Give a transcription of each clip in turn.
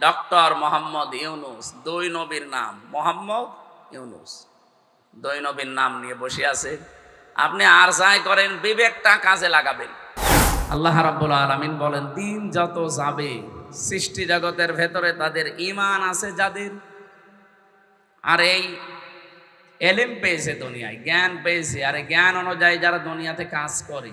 Doctor Mohammad Yunus, দুই নবীর নাম মোহাম্মদ ইউনুস। দুই নবীর নাম নিয়ে বসে আছে। আপনি আর যাই করেন, বিবেকটা কাজে লাগাবেন। আল্লাহ রাব্বুল আলামিন বলেন, দিন যত যাবে, সৃষ্টি জগতের ভেতরে তাদের ইমান আছে যাদের। আর এই এলেম পেয়েছে দুনিয়ায়, জ্ঞান পেয়েছে। আর জ্ঞান অনুযায়ী যারা দুনিয়াতে কাজ করে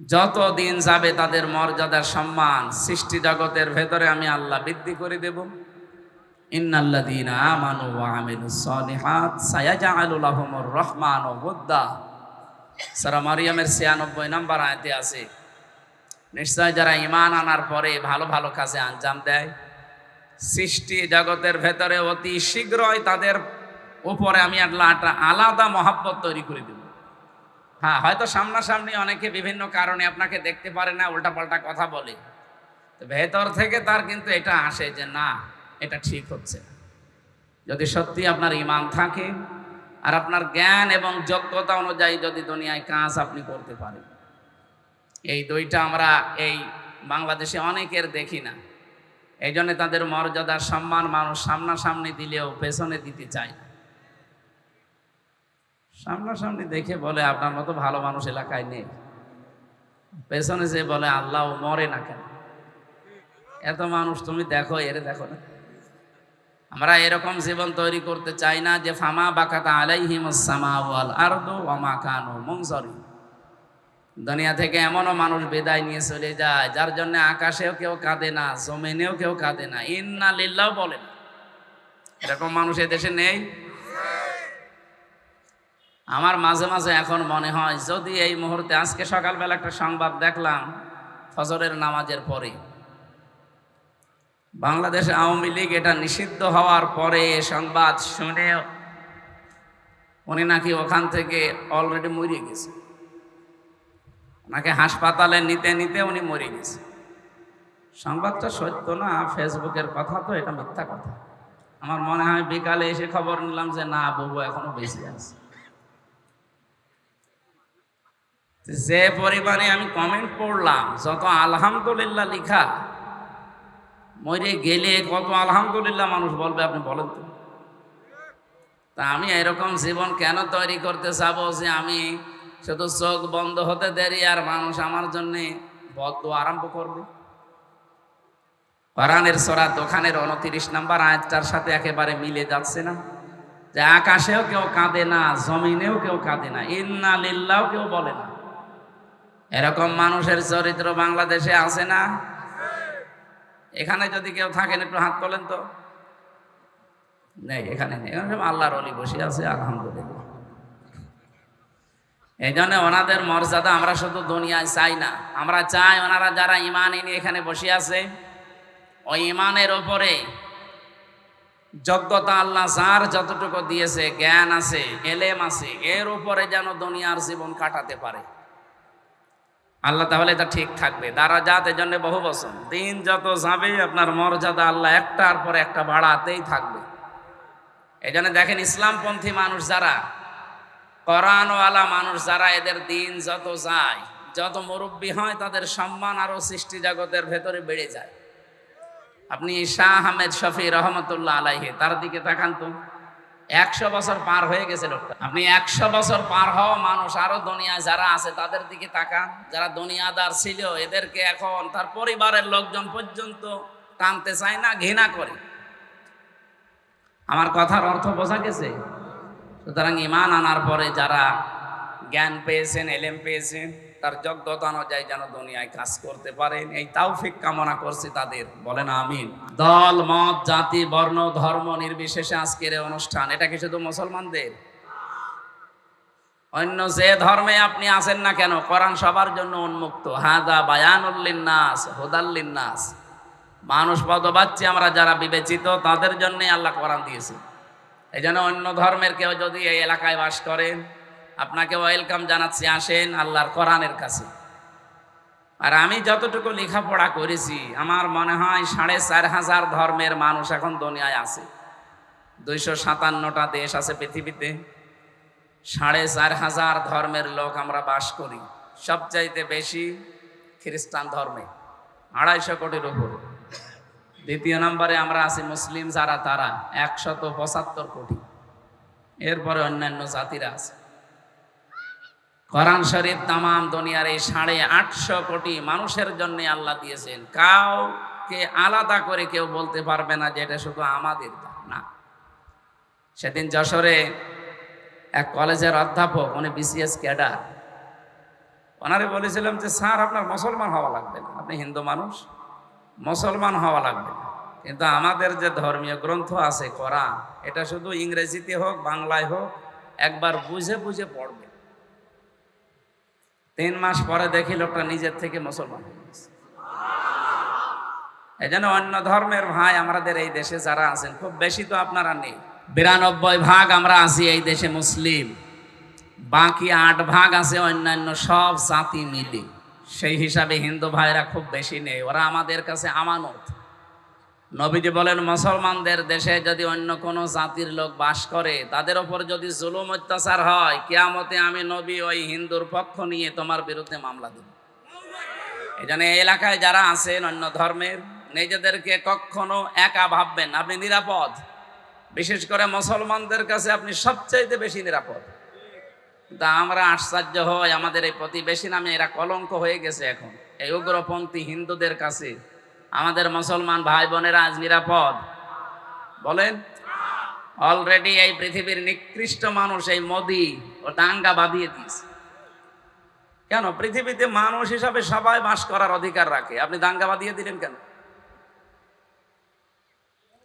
যত দিন যাবে তাদের মর্যাদার সম্মান সৃষ্টি জগতের ভেতরে আমি আল্লাহ বৃদ্ধি করে দেব। সূরা 96 নম্বর আছে যারা ঈমান আনার পরে ভালো ভালো আঞ্জাম দেয়, সৃষ্টি জগতের ভেতরে অতি শীঘ্রই তাদের উপরে আমি আল্লাহ একটা আলাদা মহাব্বত তৈরি করে দেব। হ্যাঁ হয়তো সামনাসামনি অনেকে বিভিন্ন কারণে আপনাকে দেখতে পারে না, উল্টাপাল্টা কথা বলে। তো ভেতর থেকে তার কিন্তু এটা আসে যে, না, এটা ঠিক হচ্ছে যদি সত্যি আপনার ইমান থাকে, আর আপনার জ্ঞান এবং যোগ্যতা অনুযায়ী যদি দুনিয়ায় কাজ আপনি করতে পারেন। এই দুইটা আমরা এই বাংলাদেশে অনেকের দেখি না। এই তাদের মর্যাদার সম্মান মানুষ সামনাসামনি দিলেও পেছনে দিতে চায় না। সামনাসামনি দেখে বলে, আপনার মতো ভালো মানুষ এলাকায় নেই। পেছনে যে বলে, আল্লাহ মরে না কেন? এত মানুষ তুমি দেখো, এর দেখো না। আমরা এরকম জীবন তৈরি করতে চাই না যে, ফামা বাকাতা আলাইহিম সামাওয়াল আরদু ওমা কানু মুনজরি দুনিয়া থেকে এমনও মানুষ বিদায় নিয়ে চলে যায়, যার জন্য আকাশেও কেউ কাঁদে না, জমিনেও কেউ কাঁদে না। ইন্না লিল্লাও বলে এরকম মানুষ এদেশে নেই। আমার মাঝে মাঝে এখন মনে হয়, যদি এই মুহূর্তে আজকে সকালবেলা একটা সংবাদ দেখলাম, ফজরের নামাজের পরে। বাংলাদেশ আওয়ামী লীগ এটা নিষিদ্ধ হওয়ার পরে সংবাদ শুনে উনি নাকি ওখান থেকে অলরেডি মরে গেছে। ওনাকে হাসপাতালে নিতে নিতে উনি মরে গেছে। সংবাদটা সত্য না, ফেসবুকের কথা তো, এটা মিথ্যা কথা। আমার মনে হয় বিকালে এসে খবর নিলাম যে না বাবু এখনও বেঁচে আছে। যে পরিমাণে আমি কমেন্ট পড়লাম, যত আলহামদুলিল্লাহ লিখা, মরে গেলে কত আলহামদুলিল্লাহ মানুষ বলবে, আপনি বলেন তো। তা আমি এরকম জীবন কেন তৈরি করতে চাব যে আমি শুধু চোখ বন্ধ হতে দেরি আর মানুষ আমার জন্য বদ্ধ আরম্ভ করবে? কোরআনের সরা দোকানের উনত্রিশ নাম্বার আয়াতটার সাথে একেবারে মিলে যাচ্ছে না। যে আকাশেও কেউ কাঁদে না, জমিনেও কেউ কাঁদে না, ইন্না লিল্লাও কেউ বলে না। এরকম মানুষের চরিত্র বাংলাদেশে আছে না? এখানে যদি কেউ থাকেন, একটু হাত তোলেন তো। নেই, এখানে নেই। আল্লাহর অলি বসে আছে, আলহামদুলিল্লাহ। এই জন্য ওনাদের মর্যাদা আমরা শুধু দুনিয়ায় চাই না। আমরা চাই ওনারা যারা ইমান এনে এখানে বসে আছে, ওই ইমানের ওপরে যোগ্যতা আল্লাহ যার যতটুকু দিয়েছে, জ্ঞান আছে, এলেম আছে, এর উপরে যেন দুনিয়ার জীবন কাটাতে পারে। আল্লাহ তাহলে এটা ঠিক থাকবে। দ্বারা যাত জন্য বহু বছর দিন যত যাবে, আপনার মর্যাদা আল্লাহ একটার পর একটা বাড়াতেই থাকবে। এই জন্য দেখেন ইসলামপন্থী মানুষ যারা কোরআনওয়ালা মানুষ যারা, এদের দিন যত যায়, যত মুরব্বী হয়, তাদের সম্মান আরও সৃষ্টি জগতের ভেতরে বেড়ে যায়। আপনি শাহ আহমেদ শফি রহমতুল্লাহ আলাইহে, তার দিকে তাকান তো। একশো বছর পার হয়ে গেছে লোকটা। আপনি একশো বছর পার হওয়া মানুষ, আরও দুনিয়ায় যারা আছে, তাদের দিকে তাকান। যারা দুনিয়াদার ছিল, এদেরকে এখন তার পরিবারের লোকজন পর্যন্ত টানতে চায় না, ঘৃণা করে। আমার কথার অর্থ বোঝা গেছে? সুতরাং ইমান আনার পরে যারা জ্ঞান পেয়েছেন, এলেম পেয়েছেন তার যোগ্যতা অনুযায়ী যেন দুনিয়ায় কাজ করতে পারেন। এই তাওফিক কামনা করছি তাদের। বলেন আমিন। দল, মত, জাতি, বর্ণ, ধর্ম নির্বিশেষে আজকের অনুষ্ঠান। এটা কি শুধু মুসলমানদের? অন্য যে ধর্মে আপনি আছেন না কেন, কোরআন সবার জন্য উন্মুক্ত। হাদা বায়ানুল্লিন্নাস হুদাল্লিন্নাস মানুষ পদবাচ্ছি আমরা যারা বিবেচিত, তাদের জন্যই আল্লাহ কোরআন দিয়েছে। এই জন্য অন্য ধর্মের কেউ যদি এই এলাকায় বাস করেন আপনাকে ওয়েলকাম জানাচ্ছি, আসেন আল্লাহর কোরআনের কাছে। আর আমি যতটুকু লেখাপড়া করেছি, আমার মনে হয় সাড়ে চার হাজার ধর্মের মানুষ এখন দুনিয়ায় আছে। দুইশো সাতান্নটা দেশ আছে পৃথিবীতে। সাড়ে চার হাজার ধর্মের লোক আমরা বাস করি, সবচাইতে বেশি খ্রিস্টান ধর্মে, আড়াইশো কোটির উপরে। দ্বিতীয় নম্বরে আমরা আছি মুসলিম যারা, তারা একশত পঁচাত্তর কোটি। এরপরে অন্যান্য জাতিরা আছে। কোরআন শরীফ তামাম দুনিয়ার এই সাড়ে আটশো কোটি মানুষের জন্য আল্লাহ দিয়েছেন। কাউকে আলাদা করে কেউ বলতে পারবে না যে এটা শুধু আমাদের। না। সেদিন যশোরে এক কলেজের অধ্যাপক, উনি বিসিএস ক্যাডার, ওনারে বলেছিলাম যে, স্যার, আপনার মুসলমান হওয়া লাগবে না। আপনি হিন্দু মানুষ, মুসলমান হওয়া লাগবে না। কিন্তু আমাদের যে ধর্মীয় গ্রন্থ আছে কোরআন, এটা শুধু ইংরেজিতে হোক, বাংলায় হোক, একবার বুঝে বুঝে পড়বে তিন মাস পরে দেখি লোকটা নিজের থেকে মুসলমান এই জন্য অন্য ধর্মের ভাই আমাদের এই দেশে যারা আছেন, খুব বেশি তো আপনারা নেই। বিরানব্বই ভাগ আমরা আছি এই দেশে মুসলিম। বাকি আট ভাগ আছে অন্যান্য সব জাতি মিলে। সেই হিসাবে হিন্দু ভাইরা খুব বেশি নেই। ওরা আমাদের কাছে আমানত। নবীজি বলেন, মুসলমানদের দেশে যদি অন্য কোনো জাতির লোক বাস করে, তাদের ওপর যদি জুলুম অত্যাচার হয়, কেয়ামতে আমি নবী ওই হিন্দুর পক্ষ নিয়ে তোমার বিরুদ্ধে মামলা দেব। এই জন্য এলাকায় যারা আছেন অন্য ধর্মের, নিজেদেরকে কখনো একা ভাববেন আপনি নিরাপদ। বিশেষ করে মুসলমানদের কাছে আপনি সবচাইতে বেশি নিরাপদ। তা আমরা আশ্চর্য হই, আমাদের এই প্রতিবেশী নামে এরা কলঙ্ক হয়ে গেছে এখন। এই উগ্রপন্থী হিন্দুদের কাছে আমাদের মুসলমান ভাই বোনেরা আজ নিরাপদ? বলেন। অলরেডি এই পৃথিবীর নিকৃষ্ট মানুষ এই মোদি ও দাঙ্গা বাঁধিয়ে দিয়েছে। কেন? পৃথিবীতে মানুষ হিসাবে সবাই বাস করার অধিকার রাখে। আপনি দাঙ্গা বাঁধিয়ে দিলেন কেন?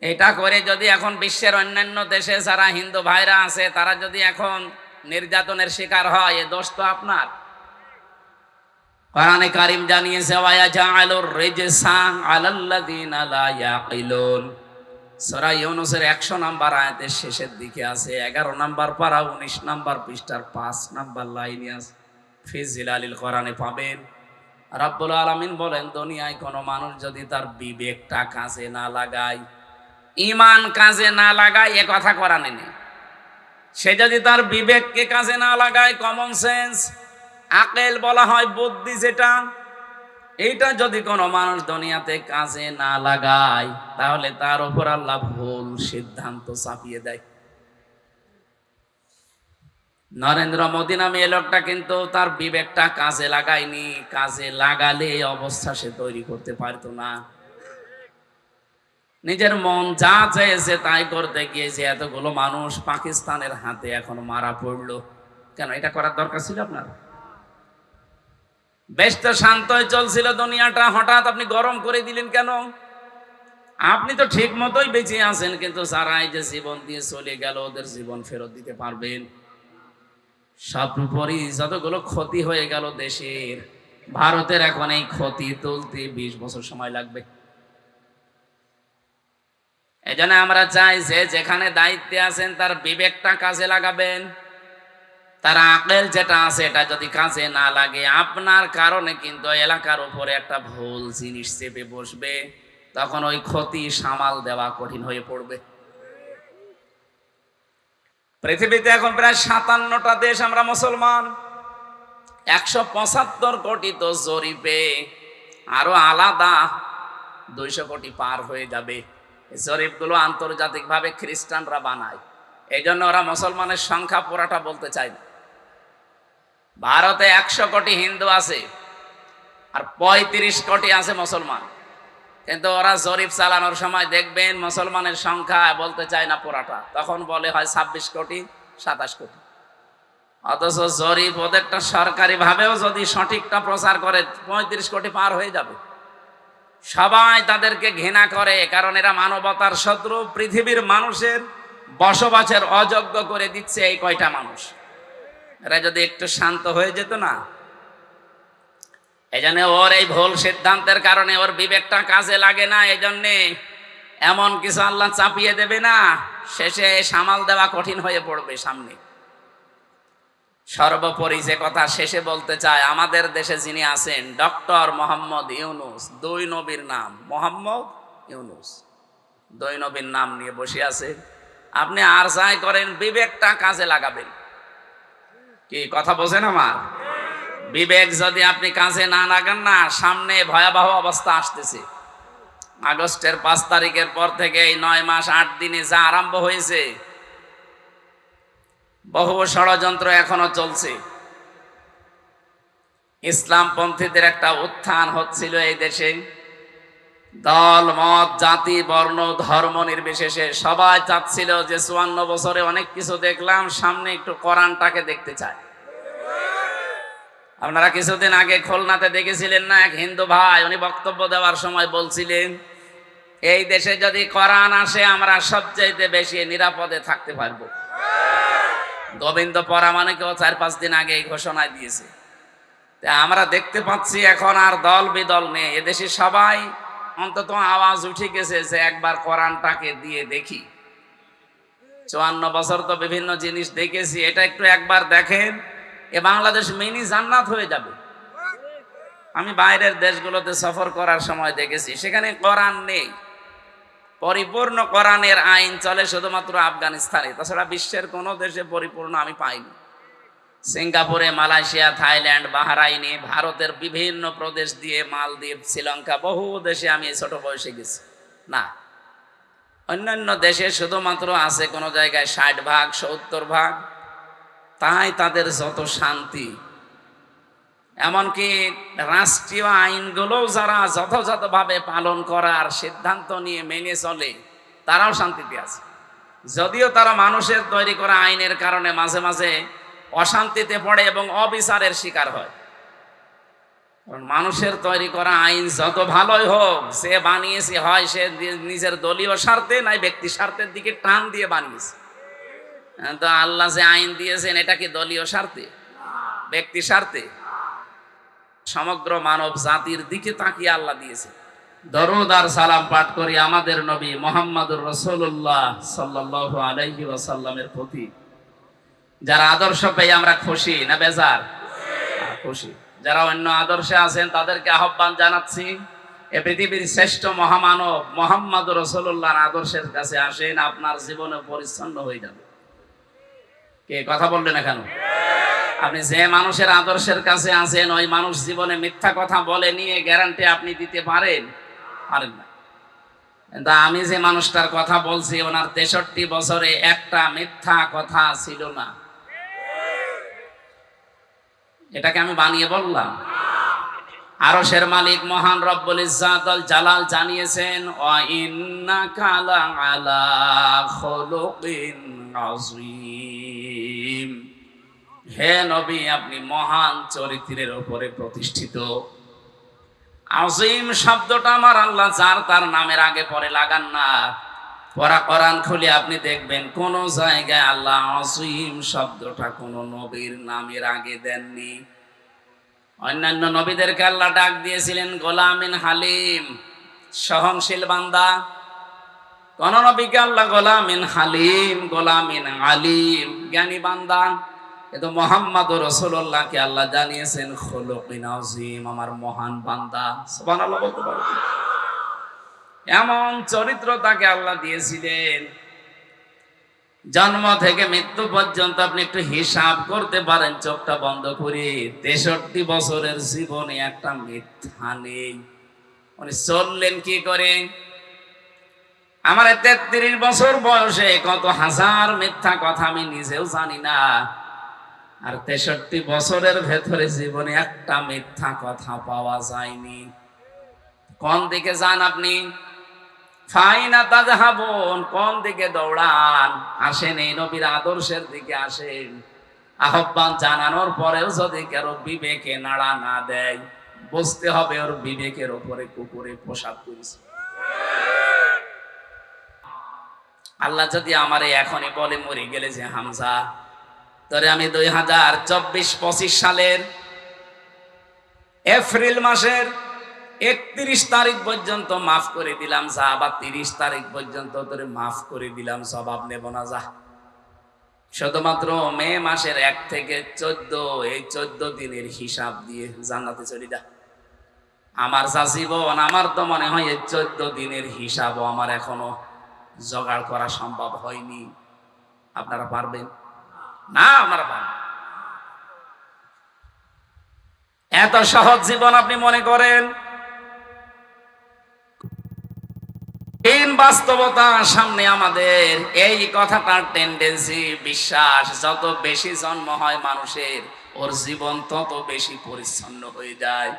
এটা করে যদি এখন বিশ্বের অন্যান্য দেশে যারা হিন্দু ভাইরা আছে, তারা যদি এখন নির্যাতনের শিকার হয়, এ দোষ তো আপনার। কোরআনে কারিম জানিয়েছে, ওয়া জাআলুর রিজসা আলাল্লাযিনা লা ইয়াকিলুন। সূরা ইউনূসের 100 নাম্বার আয়াতের শেষের দিকে আছে 11 নাম্বার পারা 19 নাম্বার পৃষ্ঠার 5 নাম্বার লাইনে আছে। ফি জিলালিল কোরআনে পাবেন। রাব্বুল আলামিন বলেন, দুনিয়ায় কোনো মানুষ যদি তার বিবেকটা কাজে না লাগায় ইমান কাজে না লাগায়, এ কথা কোরআনে নেই। সে যদি তার বিবেককে কাজে না লাগায় কমন সেন্স আকেল বলা হয় বুদ্ধি যেটা, এইটা যদি কোনো মানুষ দুনিয়াতে কাজে না লাগায়, তাহলে তার উপর আল্লাহ ভুল সিদ্ধান্ত চাপিয়ে দেয়। নরেন্দ্র মোদী নামে এ লোকটা কিন্তু তার বিবেকটা কাজে লাগায়নি, কাজে লাগালে এই অবস্থা সে তৈরি করতে পারতো না। নিজের মন যা চেয়েছে তাই করতে গিয়েছে এতগুলো মানুষ পাকিস্তানের হাতে এখন মারা পড়ল। কেন, এটা করার দরকার ছিল আপনার? বেশ তো শান্তই চলছিল দুনিয়াটা, হঠাৎ আপনি গরম করে দিলেন কেন? আপনি তো ঠিক মতোই বেঁচে আছেন, কিন্তু যারা এই যে জীবন দিয়ে চলে গেল, ওদের জীবন ফেরত দিতে পারবেন। সর্বোপরি যতগুলো ক্ষতি হয়ে গেল দেশের, ভারতের এখন এই ক্ষতি তুলতে বিশ বছর সময় লাগবে। এজন্য আমরা চাই যে যেখানে দায়িত্বে আছেন, তার বিবেকটা কাজে লাগাবেন। তার আকেল যেটা আছে, এটা যদি কাজে না লাগে, আপনার কারণে কিন্তু এলাকার উপরে একটা ভুল জিনিস চেপে বসবে। তখন ওই ক্ষতি সামাল দেওয়া কঠিন হয়ে পড়বে। পৃথিবীতে এখন প্রায় সাতান্নটা দেশ আমরা মুসলমান। একশো পঁচাত্তর কোটি তো জরিপে, আরও আলাদা দুইশো কোটি পার হয়ে যাবে। জরিপগুলো আন্তর্জাতিকভাবে খ্রিস্টানরা বানায়। এই জন্য ওরা মুসলমানের সংখ্যা পুরাটা বলতে চায় না। ভারতে একশো কোটি হিন্দু আছে আর পঁয়ত্রিশ কোটি আছে মুসলমান। কিন্তু ওরা জরিপ চালানোর সময় দেখবেন মুসলমানের সংখ্যা বলতে চায় না পুরাটা। তখন বলে হয় ছাব্বিশ কোটি, সাতাশ কোটি। অথচ জরিপ ওদেরটা সরকারি ভাবেও যদি সঠিকটা প্রচার করে, পঁয়ত্রিশ কোটি পার হয়ে যাবে। সবাই তাদেরকে ঘৃণা করে, কারণ এরা মানবতার শত্রু, পৃথিবীর মানুষের বসবাসের অযোগ্য করে দিচ্ছে এই কয়টা মানুষ। এরা যদি একটু শান্ত হয়ে যেত না এই জন্য ওর এই ভুল সিদ্ধান্তের কারণে ওর বিবেকটা কাজে লাগে না এই জন্যে এমন কিছু আল্লাহ চাপিয়ে দেবে না, শেষে সামাল দেওয়া কঠিন হয়ে পড়বে সামনে। সর্বোপরি যে কথা শেষে বলতে চায়, আমাদের দেশে যিনি আছেন, ডক্টর মোহাম্মদ ইউনুস, দুই নবীর নাম, মোহাম্মদ ইউনুস। দুই নবীর নাম নিয়ে বসে আছে। আপনি আর যাই করেন, বিবেকটা কাজে লাগাবেন। কি কথা বোঝেন আমার? বিবেক যদি আপনি কাজে না লাগান না, সামনে ভয়াবহ অবস্থা আসতেছে। আগস্টের পাঁচ তারিখের পর থেকে এই নয় মাস, আট দিনে যা আরম্ভ হয়েছে, বহু ষড়যন্ত্র এখনও চলছে। ইসলামপন্থীদের একটা উত্থান হচ্ছিল এই দেশে। দল মত জাতি, বর্ণ, ধর্ম নির্বিশেষে সবাই চাচ্ছিল যে চুয়ান্ন বছরে অনেক কিছু দেখলাম, সামনে একটু কোরআনটাকে দেখতে চায় আপনারা কিছুদিন আগে খুলনাতে দেখেছিলেন না, এক হিন্দু ভাই, উনি বক্তব্য দেওয়ার সময় বলছিলেন, এই দেশে যদি কোরআন আসে, আমরা সবচাইতে বেশি নিরাপদে থাকতে পারব। গোবিন্দ পরামানিকেও চার পাঁচ দিন আগে এই ঘোষণা দিয়েছে। আমরা দেখতে পাচ্ছি এখন আর দল বিদল নেই এদেশে সবাই অন্তত আওয়াজ উঠে গেছে যে একবার কোরআনটাকে দিয়ে দেখি। চুয়ান্ন বছর তো বিভিন্ন জিনিস দেখেছি, এটা একটু একবার দেখেন, এ বাংলাদেশ মিনি জান্নাত হয়ে যাবে। আমি বাইরের দেশগুলোতে সফর করার সময় দেখেছি, সেখানে কোরআন নেই। পরিপূর্ণ কোরআনের আইন চলে শুধুমাত্র আফগানিস্তানে, তাছাড়া বিশ্বের কোনো দেশে পরিপূর্ণ আমি পাইনি। সিঙ্গাপুরে, মালয়েশিয়া, থাইল্যান্ড, বাহারাইনে, ভারতের বিভিন্ন প্রদেশ দিয়ে মালদ্বীপ, শ্রীলঙ্কা, বহু দেশে আমি ছোট বয়সে গেছি। না, অন্যান্য দেশে শুধুমাত্র আছে কোনো জায়গায় ষাট ভাগ, সত্তর ভাগ। তাই তাদের যত শান্তি। এমনকি রাষ্ট্রীয় আইনগুলোও যারা যথাযথভাবে পালন করার সিদ্ধান্ত নিয়ে মেনে চলে, তারাও শান্তিতে আছে। যদিও তারা মানুষের তৈরি করা আইনের কারণে মাঝে মাঝে অশান্তিতে পড়ে এবং অবিচারের শিকার হয়। কারণ মানুষের তৈরি করা আইন যত ভালোই হোক সে বানিয়েছে হয় সে নিজের দলীয় স্বার্থে নাই ব্যক্তি স্বার্থের দিকে টান দিয়ে বানিয়েছে। হ্যাঁ, তো আল্লাহ যে আইন দিয়েছেন এটা কি দলীয় স্বার্থে? ব্যক্তি স্বার্থে? সমগ্র মানব জাতির দিকে তাকিয়ে আল্লাহ দিয়েছে দরুদ আর সালাম পাঠ করি আমাদের নবী মোহাম্মদুর রসুল্লাহ সাল্লাহ আলাইহি ওয়াসাল্লামের প্রতি। যারা আদর্শ পেয়ে আমরা খুশি, না বেজার? খুশি। যারা অন্য আদর্শে আছেন, তাদেরকে আহ্বান জানাচ্ছি, এ পৃথিবীর শ্রেষ্ঠ মহামানব মোহাম্মদ রসুল্লাহর আদর্শের কাছে আসেন, আপনার জীবনে পরিচ্ছন্ন হয়ে যাবে। কে, কথা বললেন কেন আপনি যে মানুষের আদর্শের কাছে আছেন, ওই মানুষ জীবনে মিথ্যা কথা বলে নিয়ে গ্যারান্টি আপনি দিতে পারেন? পারেন না। কিন্তু আমি যে মানুষটার কথা বলছি, ওনার তেষট্টি বছরে একটা মিথ্যা কথা ছিল না। এটাকে আমি বানিয়ে বললাম। আরশের মালিক মহান রব্বুল ইজ্জাতুল জালাল জানিয়েছেন ওয়া ইন্নাকা আলা খুলুকিন আযীম। হে নবী, আপনি মহান চরিত্রের উপরে প্রতিষ্ঠিত। আজিম শব্দটা আমার আল্লাহ যার তার নামের আগে পরে লাগান না। পরা কোরআন খুলে আপনি দেখবেন কোন জায়গায় আল্লাহ আজিম শব্দটা কোন নবীর নামের আগে দেননি। অন্যান্য নবীদেরকে আল্লাহ ডাক দিয়েছিলেন, গোলামিন হালিম, সহনশীল বান্দা। কোন নবীকে আল্লাহ গোলামিন হালিম, গোলামিন আলিম, জ্ঞানী বান্দা। কিন্তু মোহাম্মদ রসুল্লাহকে আল্লাহ জানিয়েছেন, খোলকিন আজিম আমার মহান বান্দা। বলতে পারো এমন চরিত্র তাকে আল্লাহ দিয়েছিলেন। জন্ম থেকে মৃত্যু পর্যন্ত আপনি একটু হিসাব করতে পারেন, চোখটা বন্ধ করে। তেষট্টি বছরের জীবনে একটা মিথ্যা নেই। উনি চললেন কি করে? আমার তেত্রিশ বছর বয়সে কত হাজার মিথ্যা কথা আমি নিজেও জানি না। আর তেষট্টি বছরের ভেতরে জীবনে একটা মিথ্যা কথা পাওয়া যায়নি। কোন দিকে যান আপনি? ফাইনা কোন দিকে দৌড়ান? আসেন এই নবীর আদর্শের দিকে আসেন। আহ্বান জানানোর পরেও যদি কারও বিবেকে নাড়া না দেয়, বুঝতে হবে ওর বিবেকের ওপরে কুকুরে পোশাক করেছে। আল্লাহ যদি আমারে এখনই বলে, মরে গেলে যে হামজা ধরে আমি দুই হাজার চব্বিশ পঁচিশ সালের এপ্রিল মাসের একত্রিশ তারিখ পর্যন্ত মাফ করে দিলাম যা আবার তিরিশ তারিখ পর্যন্ত তোরে মাফ করে দিলাম জবাব নেব না, যা। শুধুমাত্র মে মাসের এক থেকে চোদ্দ, এই চোদ্দ দিনের হিসাব দিয়ে জান্নাতে চলি যা। আমার যা জীবন, আমার তো মনে হয় এই চোদ্দ দিনের হিসাবও আমার এখনও জোগাড় করা সম্ভব হয়নি। আপনারা পারবেন? না, আপনারা পারবেন এত সহজ জীবন আপনি মনে করেন? বাস্তবতা সামনে আমাদের। এই কথাটার টেন্ডেন্সি বিশ্বাস, যত বেশি জন্ম হয় মানুষের, ওর জীবন তত বেশি পরিচ্ছন্ন হয়ে যায়।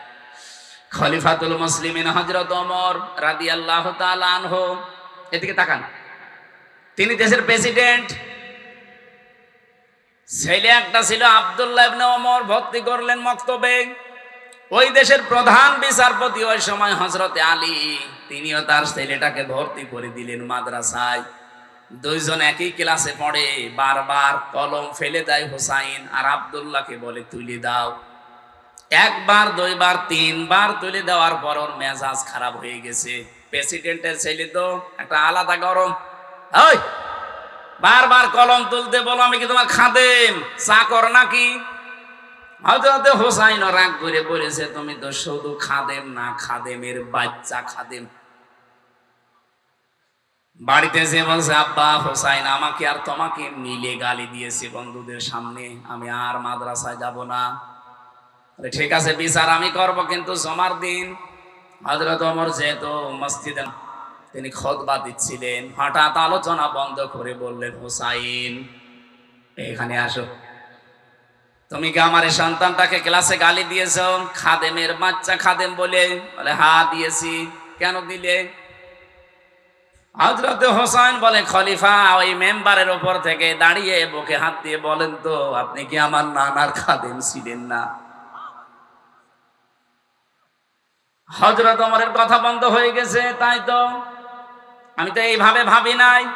খলিফাতুল মুসলিমিন হজরত ওমর রাদিয়াল্লাহু তাআলা আনহু, এদিকে তাকান। তিনি দেশের প্রেসিডেন্ট ছেলে একটা ছিল আব্দুল্লাহ ওমর, ভর্তি করলেন মক্তবে। ওই দেশের প্রধান বিচারপতি ওই সময় হজরতে আলী, তিনিও তার ছেলেটাকে ভর্তি করে দিলেন মাদ্রাসায়। দুইজন একই ক্লাসে পড়ে, বারবার কলম ফেলে দেয় হোসাইন আর আব্দুল্লাহকে বলে, তুলে দাও। একবার, দুইবার, তিনবার তুলে দেওয়ার পর ওর মেজাজ খারাপ হয়ে গেছে। প্রেসিডেন্টের ছেলে তো একটা আলাদা গরম। বারবার কলম তুলতে বলো আমি কি তোমার খাদেম, চাকর নাকি? হোসাইন রাগ করে বলেছে, তুমি তো শুধু খাদেম না, খাদেমের বাচ্চা খাদেম। বাড়িতে যে বলছে, আব্বা হোসাইন, আমাকে আর তোমাকে মিলে গালি দিয়েছে বন্ধুদের সামনে, আমি আর মাদ্রাসায় যাব না। ঠিক আছে, বিচার আমি করব, কিন্তু জমার দিন। হজরত অমর যেহেতু মসজিদে, তিনি খতবা দিচ্ছিলেন। হঠাৎ আলোচনা বন্ধ করে বললেন, হোসাইন, এখানে আসো। তুমি কি আমার সন্তানটাকে ক্লাসে গালি দিয়েছ? খাদেমের বাচ্চা খাদেম বলে। বলে, হা, দিয়েছি। কেন দিলে? হজরত হোসাইন বলে, খলিফা, ওই মেম্বারের ওপর থেকে দাঁড়িয়ে বুকে হাত দিয়ে বলেন তো, আপনি কি আমার নানার খাদেম ছিলেন না? হজরত অমরের কথা বন্ধ হয়ে গেছে, তাই তো। আমি তো এইভাবে ভাবি নাই।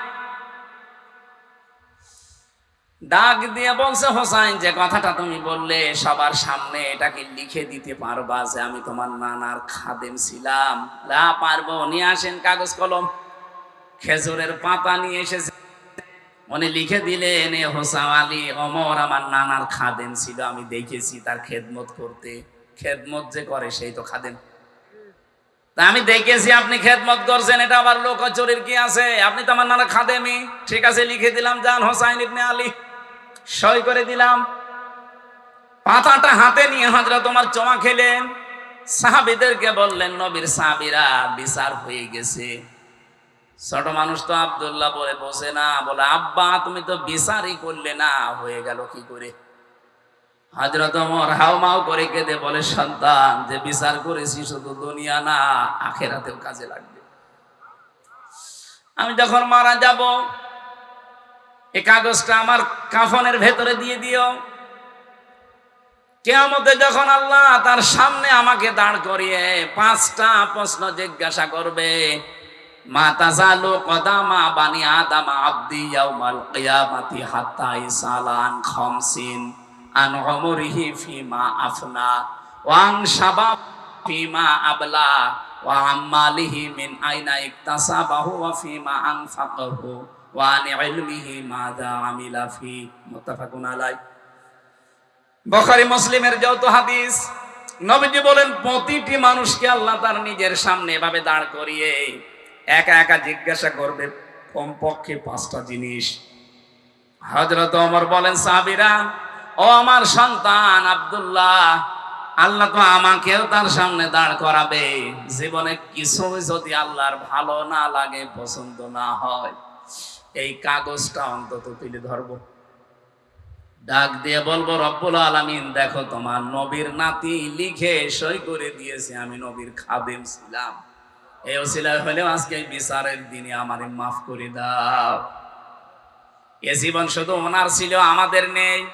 ডাক দিয়ে বলছে, হোসাইন, যে কথাটা তুমি বললে, সবার সামনে এটাকে লিখে দিতে পারবা যে আমি তোমার নানার খাদেম ছিলাম। লা পারব, নিয়ে আসেন কাগজ কলম। খেজুরের পাতা নিয়ে এসেছে। উনি লিখে দিলেন, এ হোসাম আলী, অমর, আমার নানার খাদেম ছিল, আমি দেখেছি তার খেদমত করতে। খেদমত যে করে, সেই তো খাদেম। তা আমি দেখেছি আপনি খেদমত করছেন, এটা আবার লোকচুরির কি আছে? আপনি তো আমার নানা খাদেমি ঠিক আছে, লিখে দিলাম জান হোসাইন ইবনে আলী। সই করে দিলাম। পাতাটা হাতে নিয়ে হাজরা তোমার জমা খেলেন। সাহাবিদেরকে বললেন, নবীর সাহাবিরা বিচার হয়ে গেছে। ছোট মানুষ তো আব্দুল্লাহ বলে বসে না। বলে, আব্বা, তুমি তো বিচারই করলে না। হয়ে গেল কি করে? হাজরত হাও মাও করে কেঁদে বলে, সন্তান, যে বিচার করেছি শুধু দুনিয়া না, আখেরাতেও কাজে লাগবে। আমি যখন মারা যাব এই কাগজটা আমার কাফনের ভেতরে দিয়ে দিও। কেয়ামতে যখন আল্লাহ তার সামনে আমাকে দাঁড় করিয়ে পাঁচটা প্রশ্ন জিজ্ঞাসা করবে, মা আন ফিমা আফনা ওয়াং ফিমা আবলা ওয়া ফিমা ওয়া আন ইলমিহি মাযা আমিলা ফি, মুত্তাফাকুন আলাই বুখারী, মুসলিমের যৌথ হাদিস, নবীজি বলেন, প্রতিটি মানুষকে আল্লাহ তার নিজের সামনে এভাবে দাঁড় করিয়ে একা একা জিজ্ঞাসা করবে, কমপক্ষে পাঁচটা জিনিস। হজরত ওমর বলেন সাবিরা ও আমার সন্তান আব্দুল্লাহ, আল্লাহ তো আমাকেও তার সামনে দাঁড় করাবে। জীবনে কিছু যদি আল্লাহর ভালো না লাগে, পছন্দ না হয়। এই কাগজটা অন্তত তুলে ধরব। ডাক দিয়ে বলব, রব্বুল আলামিন, দেখো তোমার নবীর নাতি লিখে সই করে দিয়েছে, আমি নবীর খাদেম ছিলাম। এই ওসিলা হলেও আজকে বিচারের দিনে আমারে মাফ করে দাও। এ জীবন শুধু ওনার ছিল, আমাদের নেই।